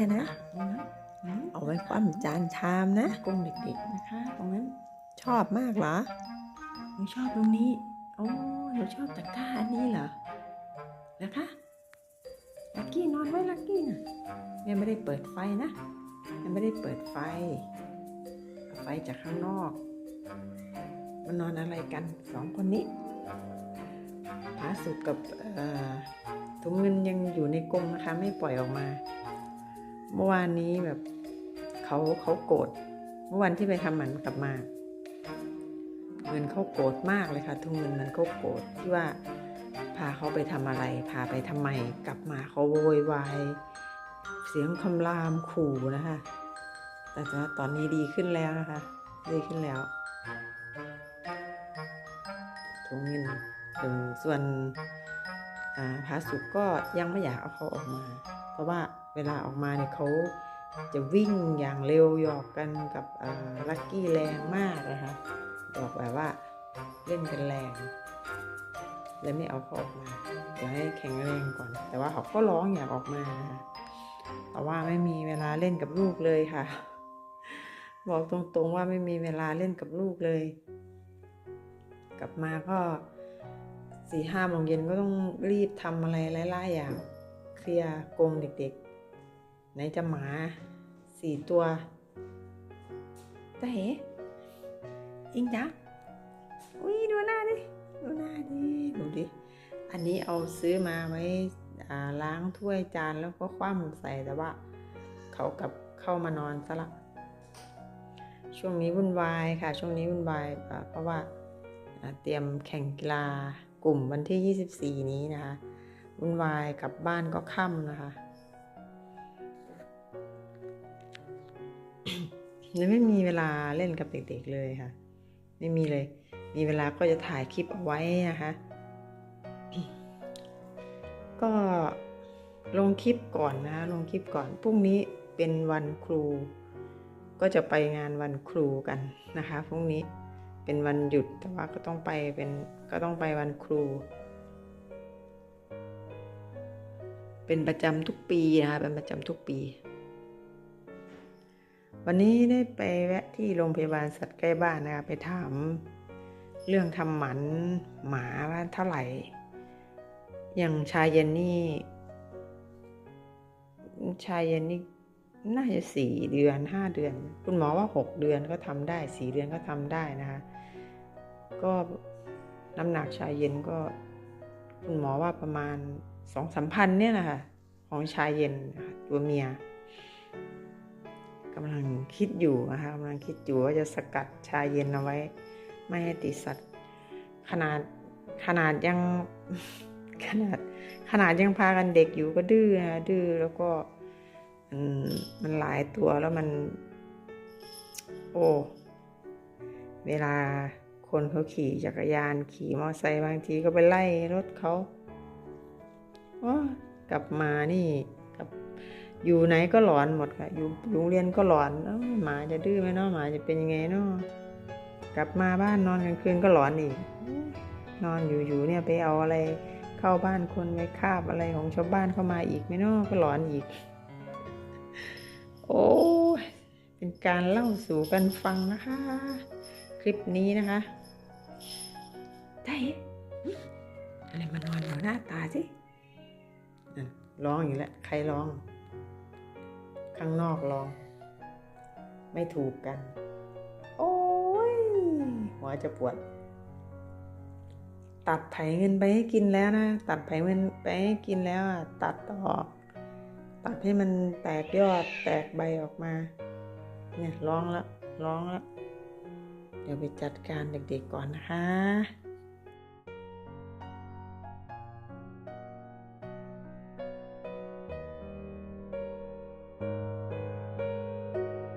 อะนะตรงนั้นอืมเอาไว้คว่ำจานชามนะกรงเด็กๆนะคะ ตรงนั้นชอบมากเหรอหนูชอบตรงนี้โอ้หนูชอบตะกร้าอันนี้เหรอแล้วคะลักกี้นอนไว้ลักกี้น่ะยังไม่ได้เปิดไฟนะยังไม่ได้เปิดไฟเอาไฟจากข้างนอกมันนอนอะไรกันสองคนนี้ผาสุกกับเอ่อถุงเงินยังอยู่ในกรงนะคะ ไม่ปล่อยออกมา เมื่อวานนี้แบบเขาเขาโกรธเมื่อวันที่ไปทำหมันกลับมา เงินเขาโกรธมากเลยค่ะ ทุกเงินมันเขาโกรธที่ว่าพาเขาไปทำอะไร พาไปทำไมกลับมาเขาโวยวายเสียงคำรามขู่นะคะ แต่ตอนนี้ดีขึ้นแล้วนะคะ ดีขึ้นแล้วถุงเงินถึงส่วนพาสุกก็ยังไม่อยากเอาเขาออกมา เพราะว่า เวลาออกมาเนี่ยเขาจะวิ่งอย่างเร็วหยอกกันกับลักกี้แรงมากนะคะบอกแบบว่าเล่นกันแรงเลยไม่เอาเขาออกมาเดี๋ยวให้แข็งแรงก่อน แต่ว่าเขาก็ร้องอยากออกมานะคะแต่ว่าไม่มีเวลาเล่นกับลูกเลยค่ะ บอกตรงๆว่าไม่มีเวลาเล่นกับลูกเลย กลับมาก็สี่ห้าโมงเย็นก็ต้องรีบทำอะไรหลายๆอย่างเคลียร์กรงเด็กๆ ไหนจะหมาสี่ตัวแต่เห็อิงจ้ะอุ้ยดูหน้าดิดูหน้าดิดูดิ อันนี้เอาซื้อมาไว้ล้างถ้วยจานแล้วก็คว่ำใส่แต่ว่าเขากลับเข้ามานอนซะละช่วงนี้วุ่นวายค่ะ ช่วงนี้วุ่นวายเพราะว่าอ่าเตรียมแข่งกีฬากลุ่มวันที่ 24 นี้นะคะวุ่นวายกลับบ้านก็ค่ำนะคะ ยังไม่มีเวลาเล่นกับเด็กๆเลยค่ะ ไม่มีเลย มีเวลาก็จะถ่ายคลิปเอาไว้นะคะ ก็ลงคลิปก่อนนะลงคลิปก่อนพรุ่งนี้เป็นวันครู ก็จะไปงานวันครูกันนะคะพรุ่งนี้เป็นวันหยุดแต่ว่าก็ต้องไปเป็นก็ต้องไปวันครู เป็นประจำทุกปีนะคะเป็นประจำทุกปี วันนี้ได้ไปแวะที่โรงพยาบาลสัตว์ใกล้บ้านนะคะไปถามเรื่องทำหมันหมาว่าเท่าไหร่ อย่างชายเย็นนี่ชายเย็นนี่น่าจะสี่เดือนห้าเดือน คุณหมอว่าหกเดือนก็ทำได้สี่เดือนก็ทำได้นะคะ ก็น้ำหนักชายเย็นก็ คุณหมอว่าประมาณสองสามพันเนี่ยนะคะของชายเย็นตัวเมีย กำลังคิดอยู่นะคะกำลังคิดอยู่ว่าจะสกัดชาเย็นเอาไว้ ไม่ให้ติดสัตว์ ขนาดขนาดยังขนาดขนาดยังพากันเด็กอยู่ก็ดื้อนะดื้อแล้วก็มันมันหลายตัวแล้วมัน โอ้เวลาคนเขาขี่จักรยานขี่มอเตอร์ไซค์บางทีก็ไปไล่รถเขาโอ้กลับมานี่กับ อยู่ไหนก็หลอนหมดค่ะ อยู่โรงเรียนก็หลอนเอ้าหมาจะดื้อไหมเนาะหมาจะเป็นยังไงเนาะกลับมาบ้านนอนกลางคืนก็หลอนอีก นอนอยู่ๆเนี่ยไปเอาอะไรเข้าบ้านคนไปคาบอะไรของชาวบ้านเข้ามาอีกไหมเนาะก็หลอนอีก โอ้ยเป็นการเล่าสู่กันฟังนะคะ คลิปนี้นะคะได้อะไรมานอนอยู่หน้าตาสิอะร้องอยู่แล้วใครร้อง ข้างนอกร้อง ไม่ถูกกัน โอ้ยหัวจะปวด ตัดไถเงินไปให้กินแล้วนะ ตัดไถเงินไปให้กินแล้วอะตัดออก ตัดให้มันแตกยอดแตกใบออกมา เนี่ยร้องแล้วร้องแล้วเดี๋ยวไปจัดการเด็กๆก่อนนะคะ